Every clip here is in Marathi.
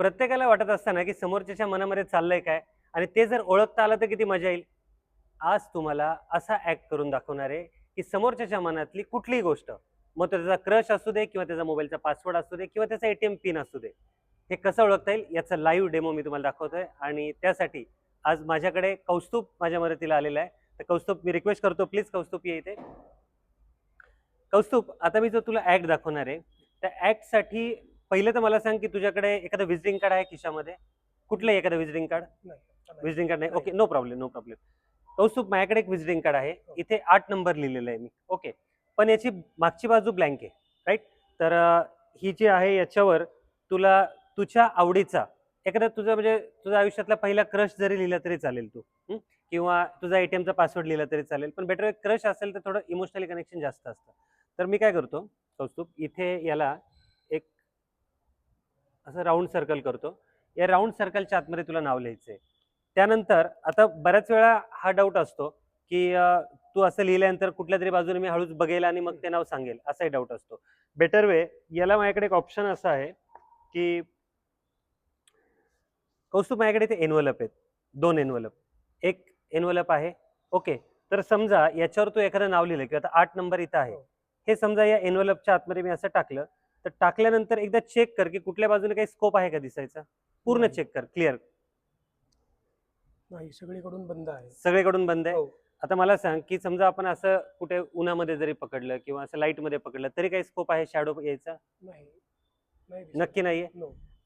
प्रत्येकाला वाटत असताना की समोरच्याच्या मनामध्ये चाललंय काय? आणि ते जर ओळखता आलं तर किती मजा येईल? आज तुम्हाला असा ऍक्ट करून दाखवणार आहे की समोरच्याच्या मनातली कुठलीही गोष्ट मग तो त्याचा क्रश असू दे किंवा त्याचा मोबाईलचा पासवर्ड असू दे किंवा त्याचा एटीएम पिन असू दे हे कसं ओळखता येईल याचा लाईव्ह डेमो मी तुम्हाला दाखवतोय. आणि त्यासाठी आज माझ्याकडे कौस्तुभ माझ्या मदतीला आलेला आहे. तर कौस्तुभ मी रिक्वेस्ट करतो प्लीज कौस्तुभ ये इथे. कौस्तुभ आता मी जो तुला ऍक्ट दाखवणार आहे त्या ऍक्टसाठी पहिलं तर मला सांग की तुझ्याकडे एखादं विजिटिंग कार्ड आहे खिशामध्ये? कुठलंही एखादं विजिटिंग कार्ड विजिटिंग कार्ड नाही. Okay no problem no problem Kaustubh माझ्याकडे एक विजिटिंग कार्ड आहे. इथे आठ नंबर लिहिलेलं आहे मी. ओके पण याची मागची बाजू ब्लँक आहे राईट तर ही जी आहे याच्यावर तुला तुझ्या आवडीचा एखादा तुझा म्हणजे तुझ्या आयुष्यातला पहिला क्रश जरी लिहिला तरी चालेल तू हं? किंवा तुझा एटीएमचा पासवर्ड लिहिला तरी चालेल. पण बेटर क्रश असेल तर थोडं इमोशनली कनेक्शन जास्त असतं. तर मी काय करतो कौस्तुभ इथे याला असं राऊंड सर्कल करतो. या राऊंड सर्कलच्या आतमध्ये तुला नाव लिहायचं आहे त्यानंतर आता बऱ्याच वेळा हा डाऊट असतो की तू असं लिहिल्यानंतर कुठल्या तरी बाजूने मी हळूच बघेल आणि मग ते नाव सांगेल असाही डाऊट असतो. बेटर वे याला माझ्याकडे एक ऑप्शन असा आहे की कौस्तुभ माझ्याकडे इथे एनवलप आहेत. दोन एनवलप एक एनवलप आहे. ओके तर समजा याच्यावर तू एखादं नाव लिहिलं किंवा आता आठ नंबर इथं आहे. हो. हे समजा या एनवलपच्या आतमध्ये मी असं टाकलं. तर टाकल्यानंतर एकदा चेक कर की कुठल्या बाजूने काही स्कोप आहे का दिसायचा पूर्ण. चेक कर क्लिअर नाही सगळीकडून बंद आहे सगळीकडून बंद आहे हो. आता मला सांग की समजा आपण असं कुठे उन्हामध्ये जरी पकडलं किंवा असं लाइटमध्ये पकडलं तरी काही स्कोप आहे शॅडो यायचा. नक्की नाहीये.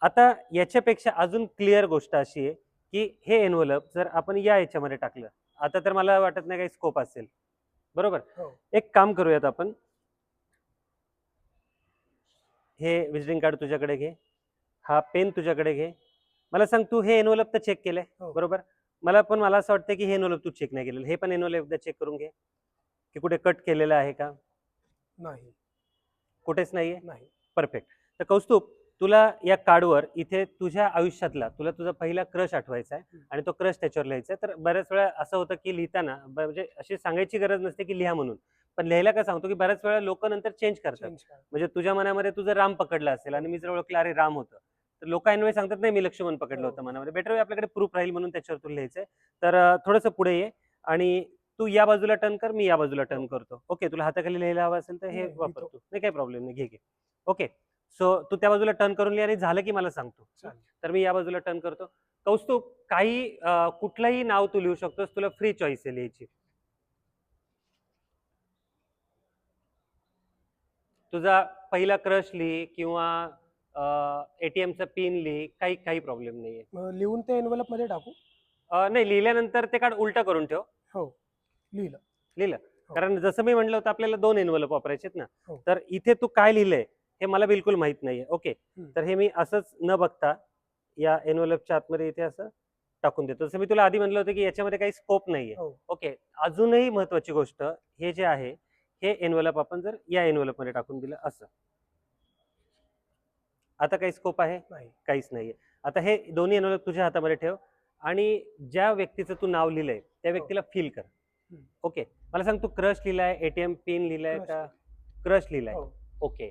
आता याच्यापेक्षा अजून क्लिअर गोष्ट अशी आहे की हे एनवलप जर आपण या याच्यामध्ये टाकलं आता तर मला वाटत नाही काही स्कोप असेल बरोबर हो. एक काम करूयात आपण हे विजिटिंग कार्ड तुझ्याकडे घे. हा पेन तुझ्याकडे घे. मला सांग तू हे एनवलप तर चेक केलंय? हो. बरोबर? मला पण मला असं वाटतं की हे एनवलप तू चेक नाही केलेलं. हे पण एनवलप एकदा चेक करून घे. की कुठे कट केलेलं आहे का? नाही. कुठेच नाहीये? नाही. परफेक्ट तर कौस्तुभ तुला या कार्डवर इथे तुझ्या आयुष्यातला तुला तुझा पहिला क्रश आठवायचा आहे. आणि तो क्रश त्याच्यावर लिहायचा आहे. तर बऱ्याच वेळा असं होतं की लिहिताना म्हणजे अशी सांगायची गरज नसते की लिहा म्हणून. पण लिहायला काय सांगतो की बऱ्याच वेळा लोक नंतर चेंज करतात. म्हणजे तुझ्या मनामध्ये तुझं राम पकडलं असेल आणि मी जर ओळखलं अरे राम होतं. तर लोक ऐनवेळी सांगतात नाही मी लक्ष्मण पकडलं हो. होतं मनामध्ये. बेटर आपल्याकडे प्रूफ राहील म्हणून त्याच्यावर तुला लिहायचंय. तर थोडंसं पुढे ये आणि तू या बाजूला टर्न कर मी या बाजूला टर्न करतो. ओके तुला हाताखाली लिहायला हवं असेल तर हे हो. नाही, वापर लिहितो. तू नाही काही प्रॉब्लेम नाही. घे घे. ओके सो तू त्या बाजूला टर्न करून लिहा आणि झालं की मला सांगतो तर मी या बाजूला टर्न करतो. कौस्तुभ काही कुठलंही नाव तू लिहू शकतोस तुला फ्री चॉईस आहे लिहायची. तुझा पहिला क्रश लिही किंवा एटीएमचा पिन लिही काही काही प्रॉब्लेम नाहीये. लिहून ते एनवलपमध्ये टाकू? नाही लिहिल्यानंतर ते कार्ड उलटा करून ठेव. हो. लिहिलं. लिहिलं. हो. कारण जसं मी म्हणलं होतं आपल्याला दोन एनवलप वापरायचे ना. हो. तर इथे तू काय लिहिलंय? हे मला बिलकुल माहीत नाहीये. ओके. तर हे मी असंच न बघता या एनवलपच्या आतमध्ये इथे असं टाकून देतो. जसं मी तुला आधी म्हणलं होतं की याच्यामध्ये काही स्कोप नाहीये. हो. ओके. अजूनही महत्वाची गोष्ट हे जे आहे हे एनवलप आपण जर या एनवलपमध्ये टाकून दिलं असं. आता काही स्कोप आहे? काहीच नाहीये. आता हे दोन्ही एनवलप तुझ्या हातामध्ये ठेव आणि ज्या व्यक्तीचं तू नाव लिहिलंय त्या व्यक्तीला फील कर. ओके. मला सांग तू क्रश लिहिलाय एटीएम पिन लिहिलाय का? क्रश लिहिलाय. हो. ओके.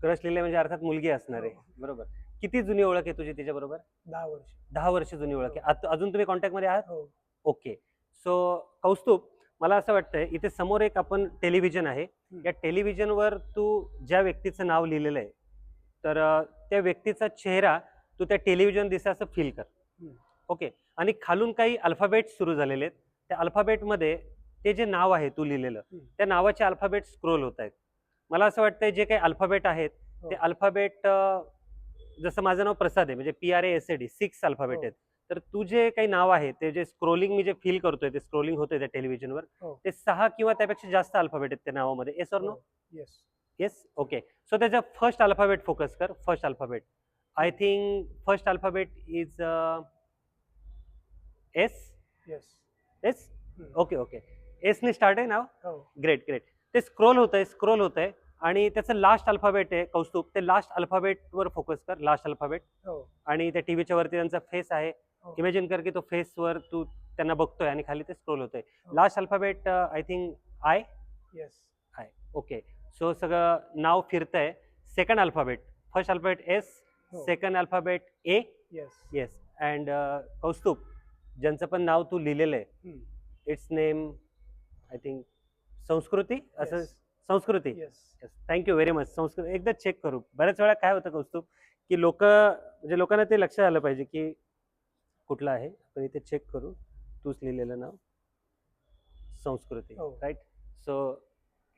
क्रश लिहिलाय म्हणजे अर्थात मुलगी असणार आहे. हो. बरोबर. किती जुनी ओळख आहे तुझी तिच्या बरोबर दहा वर्ष. दहा वर्ष जुनी ओळख आहे. आत- अजून तुम्ही कॉन्टॅक्टमध्ये आहात? हो. ओके. सो कौस्तुभ मला असं वाटतंय इथे समोर एक आपण टेलिव्हिजन आहे. या टेलिव्हिजनवर तू ज्या व्यक्तीचं नाव लिहिलेलं आहे तर अं, त्या व्यक्तीचा चेहरा तू त्या टेलिव्हिजन दिसा असं फील कर. हम्म. ओके. आणि खालून काही अल्फाबेट सुरू झालेले आहेत. त्या अल्फाबेटमध्ये ते जे नाव आहे तू लिहिलेलं हम्म. त्या नावाचे अल्फाबेट स्क्रोल होत आहेत. मला असं वाटतंय जे काही अल्फाबेट आहेत हो. ते अल्फाबेट जसं माझं नाव प्रसाद आहे म्हणजे P R A S A D six alphabet हो. आहेत. तर तू जे काही नाव आहे ते जे स्क्रोलिंग मी जे फील करतोय ते स्क्रोलिंग होतंय त्या टेलिव्हिजनवर हो. ते सहा किंवा त्यापेक्षा जास्त अल्फाबेट आहेत त्या नावामध्ये. Yes or no yes yes okay so त्याच्या फर्स्ट अल्फाबेट फोकस कर. First alphabet. I think first alphabet is S yes S okay okay एसने स्टार्ट आहे नाव? ग्रेट ग्रेट ते स्क्रोल होत आहे स्क्रोल होत आहे आणि त्याचं लास्ट अल्फाबेट आहे कौस्तुभ. ते लास्ट अल्फाबेटवर फोकस कर लास्ट अल्फाबेट हो. आणि त्या टीव्हीच्या वरती त्यांचा फेस आहे. हो. इमॅजिन कर की तो फेसवर तू त्यांना बघतोय आणि खाली ते स्क्रोल होतंय. हो. Last alphabet I think I yes okay so सगळं नाव फिरतंय. Second alphabet first alphabet S हो. Second alphabet A yes yes and Kaustubh. ज्यांचं पण नाव तू लिहिलेलं आहे. It's name I think Sanskriti असं Sanskriti. Yes thank you very much Sanskrit एकदा चेक करू. बऱ्याच वेळा काय होतं कौस्तुभ की लोक म्हणजे लोकांना ते लक्षात आलं पाहिजे की कुठलं आहे? आपण इथे चेक करू. तूच लिहिलेलं नाव. संस्कृती हो. राईट सो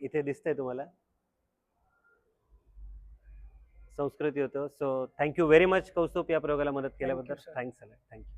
इथे दिसतंय तुम्हाला. संस्कृती होतं. So thank you very much Kaustubh या प्रयोगाला मदत केल्याबद्दल. sir. Thanks thank you